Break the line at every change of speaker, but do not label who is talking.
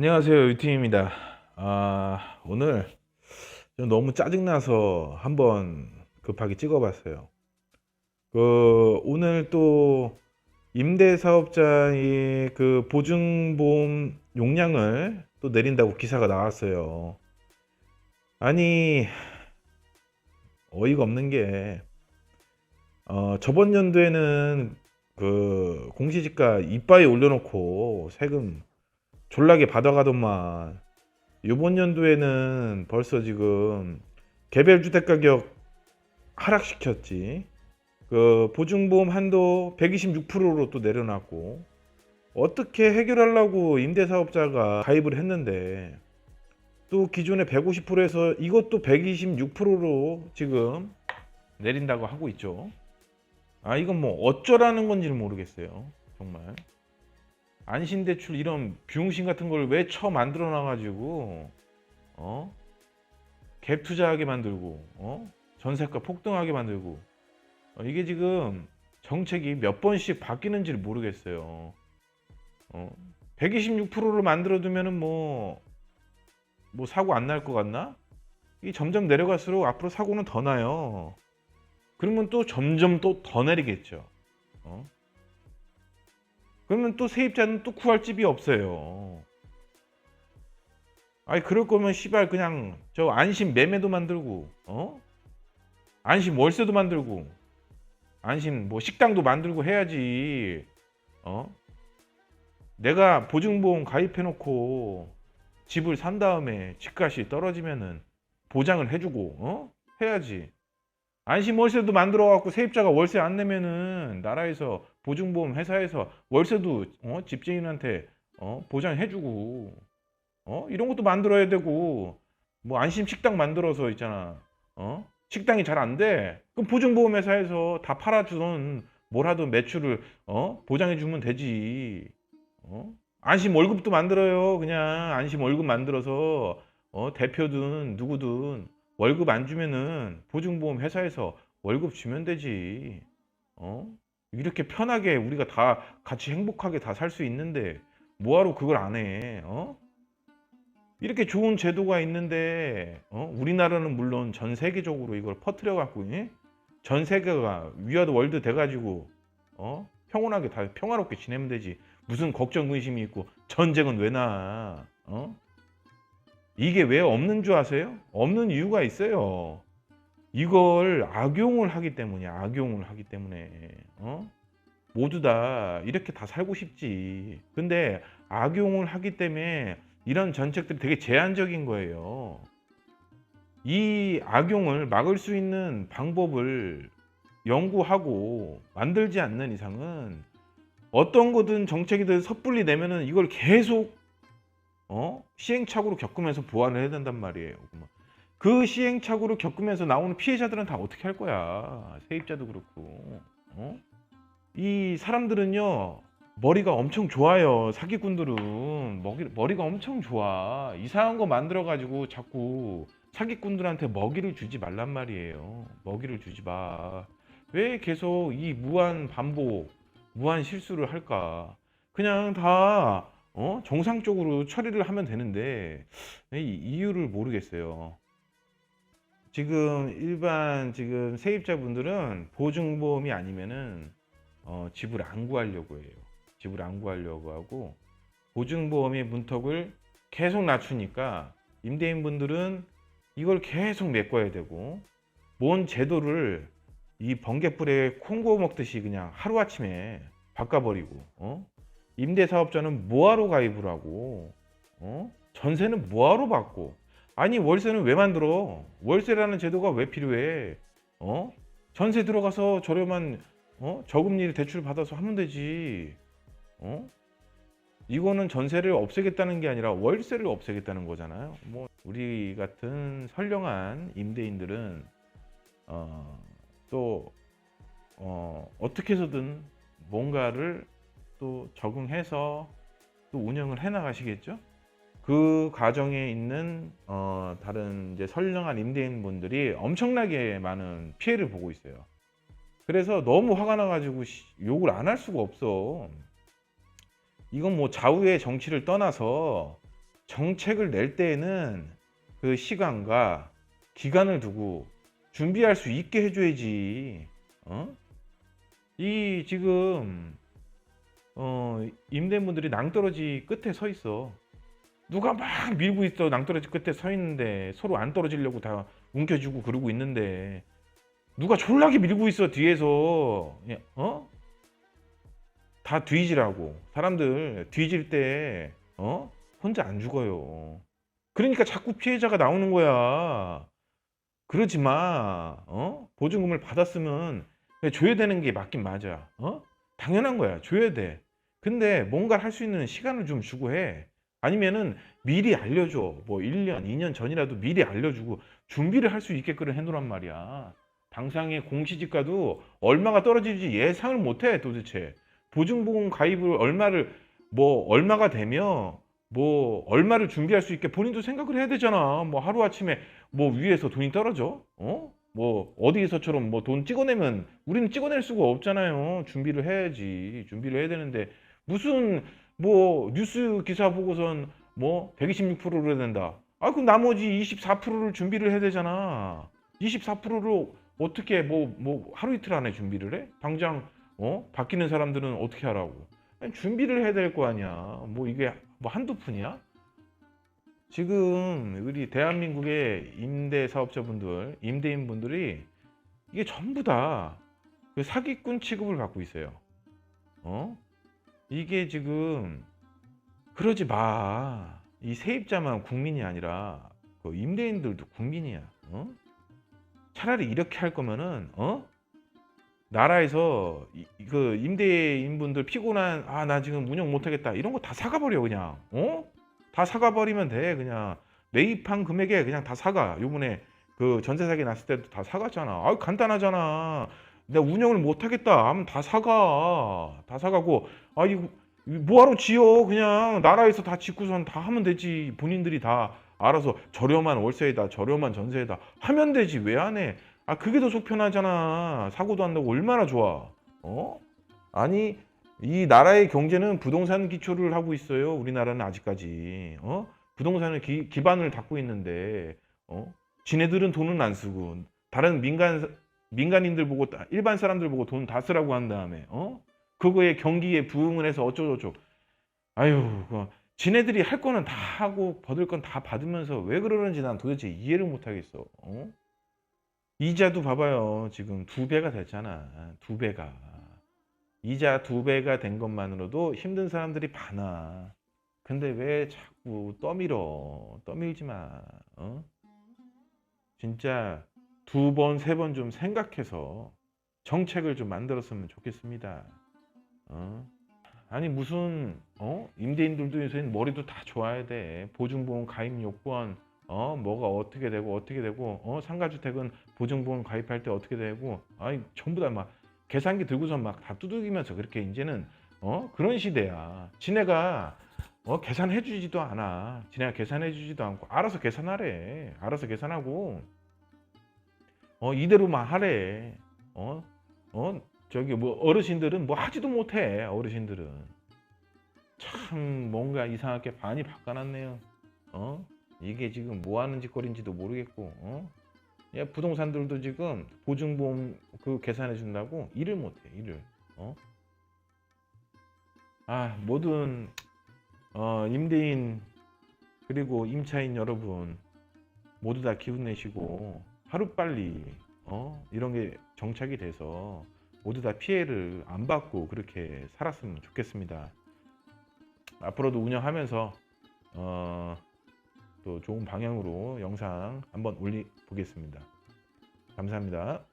안녕하세요 유팀입니다. 아 오늘 좀 너무 짜증나서 한번 급하게 찍어봤어요. 그 오늘 또 임대사업자의 그 보증보험 용량을 또 내린다고 기사가 나왔어요. 아니 어이가 없는 게 어, 저번 연도에는 그 공시지가 이빠이 올려놓고 세금 졸라게 받아가더만 이번 연도에는 벌써 지금 개별 주택 가격 하락시켰지. 그 보증보험 한도 126%로 또 내려놨고 어떻게 해결하려고 임대사업자가 가입을 했는데 또 기존에 150%에서 이것도 126%로 지금 내린다고 하고 있죠. 아 이건 뭐 어쩌라는 건지는 모르겠어요. 정말. 안심대출 이런 비용신 같은 걸 왜 처 만들어 놔가지고 어? 갭 투자하게 만들고 어? 전세가 폭등하게 만들고 어, 이게 지금 정책이 몇 번씩 바뀌는지 를 모르겠어요. 어? 126%로 만들어 두면은 뭐, 뭐 사고 안 날 것 같나? 이 점점 내려갈수록 앞으로 사고는 더 나요. 그러면 또 점점 또 더 내리겠죠. 어? 그러면 또 세입자는 또 구할 집이 없어요. 아니 그럴 거면 시발 그냥 저 안심 매매도 만들고 어? 안심 월세도 만들고 안심 뭐 식당도 만들고 해야지. 어? 내가 보증보험 가입해 놓고 집을 산 다음에 집값이 떨어지면은 보장을 해주고 어? 해야지. 안심 월세도 만들어 갖고 세입자가 월세 안 내면은 나라에서 보증보험 회사에서 월세도 어? 집주인한테 어? 보장해주고 어? 이런 것도 만들어야 되고 뭐 안심 식당 만들어서 있잖아 어? 식당이 잘 안 돼. 그럼 보증보험 회사에서 다 팔아주던 뭘 하든 매출을 어? 보장해주면 되지. 어? 안심 월급도 만들어요. 그냥 안심 월급 만들어서 어? 대표든 누구든 월급 안 주면은 보증보험 회사에서 월급 주면 되지. 어? 이렇게 편하게 우리가 다 같이 행복하게 다 살 수 있는데 뭐하러 그걸 안 해? 어? 이렇게 좋은 제도가 있는데 어? 우리나라는 물론 전 세계적으로 이걸 퍼뜨려 갖고 전 세계가 위아더 월드 돼 가지고 어? 평온하게 다 평화롭게 지내면 되지. 무슨 걱정 의심이 있고 전쟁은 왜 나? 어? 이게 왜 없는 줄 아세요? 없는 이유가 있어요. 이걸 악용을 하기 때문이야. 악용을 하기 때문에. 어? 모두 다 이렇게 다 살고 싶지. 근데 악용을 하기 때문에 이런 정책들이 되게 제한적인 거예요. 이 악용을 막을 수 있는 방법을 연구하고 만들지 않는 이상은 어떤 거든 정책이든 섣불리 내면은 이걸 계속 어? 시행착오로 겪으면서 보완을 해야 된단 말이에요. 그 시행착오로 겪으면서 나오는 피해자들은 다 어떻게 할 거야? 세입자도 그렇고. 어? 이 사람들은요 머리가 엄청 좋아요. 사기꾼들은 머리, 머리가 엄청 좋아. 이상한 거 만들어 가지고 자꾸 사기꾼들한테 먹이를 주지 말란 말이에요. 먹이를 주지 마. 왜 계속 이 무한 반복, 무한 실수를 할까? 그냥 다 어? 정상적으로 처리를 하면 되는데 이 이유를 모르겠어요. 지금 일반 지금 세입자분들은 보증보험이 아니면은 어, 집을 안 구하려고 해요. 집을 안 구하려고 하고 보증보험의 문턱을 계속 낮추니까 임대인분들은 이걸 계속 메꿔야 되고 뭔 제도를 이 번개불에 콩고 먹듯이 그냥 하루아침에 바꿔버리고 어? 임대사업자는 뭐하러 가입을 하고 어? 전세는 뭐하러 받고 아니 월세는 왜 만들어 월세라는 제도가 왜 필요해 어? 전세 들어가서 저렴한 어? 저금리 대출 받아서 하면 되지 어? 이거는 전세를 없애겠다는 게 아니라 월세를 없애겠다는 거잖아요 뭐 우리 같은 선량한 임대인들은 어, 또 어, 어떻게 해서든 뭔가를 또 적응해서 또 운영을 해 나가시겠죠. 그 과정에 있는 어, 다른 이제 선량한 임대인 분들이 엄청나게 많은 피해를 보고 있어요. 그래서 너무 화가 나가지고 씨, 욕을 안 할 수가 없어. 이건 뭐 좌우의 정치를 떠나서 정책을 낼 때에는 그 시간과 기간을 두고 준비할 수 있게 해줘야지. 어? 이 지금 어 임대인분들이 낭떠러지 끝에 서 있어. 누가 막 밀고 있어 낭떠러지 끝에 서 있는데 서로 안 떨어지려고 다 움켜쥐고 그러고 있는데 누가 졸라게 밀고 있어 뒤에서 야, 어? 다 뒤지라고 사람들 뒤질 때 어? 혼자 안 죽어요. 그러니까 자꾸 피해자가 나오는 거야. 그러지 마. 어? 보증금을 받았으면 줘야 되는 게 맞긴 맞아. 어? 당연한 거야. 줘야 돼. 근데 뭔가를 할 수 있는 시간을 좀 주고 해. 아니면은 미리 알려줘. 뭐 1년, 2년 전이라도 미리 알려주고 준비를 할 수 있게끔 해놓으란 말이야. 당상의 공시지가도 얼마가 떨어질지 예상을 못해 도대체. 보증보험 가입을 얼마를 뭐 얼마가 되면 뭐 얼마를 준비할 수 있게 본인도 생각을 해야 되잖아. 뭐 하루 아침에 뭐 위에서 돈이 떨어져? 어? 뭐 어디에서처럼 뭐 돈 찍어내면 우리는 찍어낼 수가 없잖아요. 준비를 해야지. 준비를 해야 되는데 무슨 뭐 뉴스 기사 보고선 뭐 126%를 해야 된다. 아 그럼 나머지 24%를 준비를 해야 되잖아. 24%를 어떻게 뭐뭐 하루 이틀 안에 준비를 해? 당장 어? 바뀌는 사람들은 어떻게 하라고? 준비를 해야 될 거 아니야. 뭐 이게 뭐 한두 푼이야? 지금 우리 대한민국의 임대 사업자분들, 임대인 분들이 이게 전부 다그 사기꾼 취급을 받고 있어요. 어? 이게 지금 그러지 마. 이 세입자만 국민이 아니라 그 임대인들도 국민이야. 어? 차라리 이렇게 할 거면은 어? 나라에서 이, 그 임대인분들 피곤한 아 나 지금 운영 못하겠다 이런 거 다 사가버려 그냥 어? 다 사가버리면 돼 그냥 매입한 금액에 그냥 다 사가 요번에 그 전세 사기 났을 때도 다 사갔잖아 아 간단하잖아 내가 운영을 못하겠다. 하면 다 사가. 다 사가고. 아 이거 뭐하러 지어? 그냥 나라에서 다 짓고선 다 하면 되지. 본인들이 다 알아서 저렴한 월세에다 저렴한 전세에다 하면 되지. 왜 안 해? 아 그게 더 속편하잖아. 사고도 안 나고 얼마나 좋아. 어? 아니 이 나라의 경제는 부동산 기초를 하고 있어요. 우리나라는 아직까지. 어? 부동산을 기, 기반을 닦고 있는데. 어? 지네들은 돈은 안 쓰고 다른 민간 민간인들 보고 따- 일반 사람들 보고 돈 다 쓰라고 한 다음에 어? 그거에 경기에 부응을 해서 어쩌고저쩌고 아유 그 지네들이 할 거는 다 하고 받을 건 다 받으면서 왜 그러는지 난 도대체 이해를 못 하겠어 어? 이자도 봐봐요 지금 두 배가 됐잖아 두 배가 이자 두 배가 된 것만으로도 힘든 사람들이 많아 근데 왜 자꾸 떠밀어 떠밀지 마 어? 진짜 두 번, 세 번 좀 생각해서 정책을 좀 만들었으면 좋겠습니다. 어? 아니 무슨 어? 임대인들도 요새는 머리도 다 좋아야 돼. 보증보험 가입 요건 어 뭐가 어떻게 되고 어떻게 되고 어 상가주택은 보증보험 가입할 때 어떻게 되고 아니 전부 다 막 계산기 들고서 막 다 두들기면서 그렇게 이제는 어 그런 시대야. 지네가 어 계산해 주지도 않아. 지네가 계산해 주지도 않고 알아서 계산하래. 알아서 계산하고 어 이대로만 하래. 어? 어? 저기 뭐 어르신들은 뭐 하지도 못해. 어르신들은 참 뭔가 이상하게 많이 바꿔놨네요. 어? 이게 지금 뭐 하는 짓거리인지도 모르겠고. 어? 야, 부동산들도 지금 보증보험 그 계산해 준다고 일을 못해. 일을. 어? 아 모든 어, 임대인 그리고 임차인 여러분 모두 다 기운 내시고 하루빨리 어? 이런 게 정착이 돼서 모두 다 피해를 안 받고 그렇게 살았으면 좋겠습니다. 앞으로도 운영하면서 어, 또 좋은 방향으로 영상 한번 올리 보겠습니다. 감사합니다.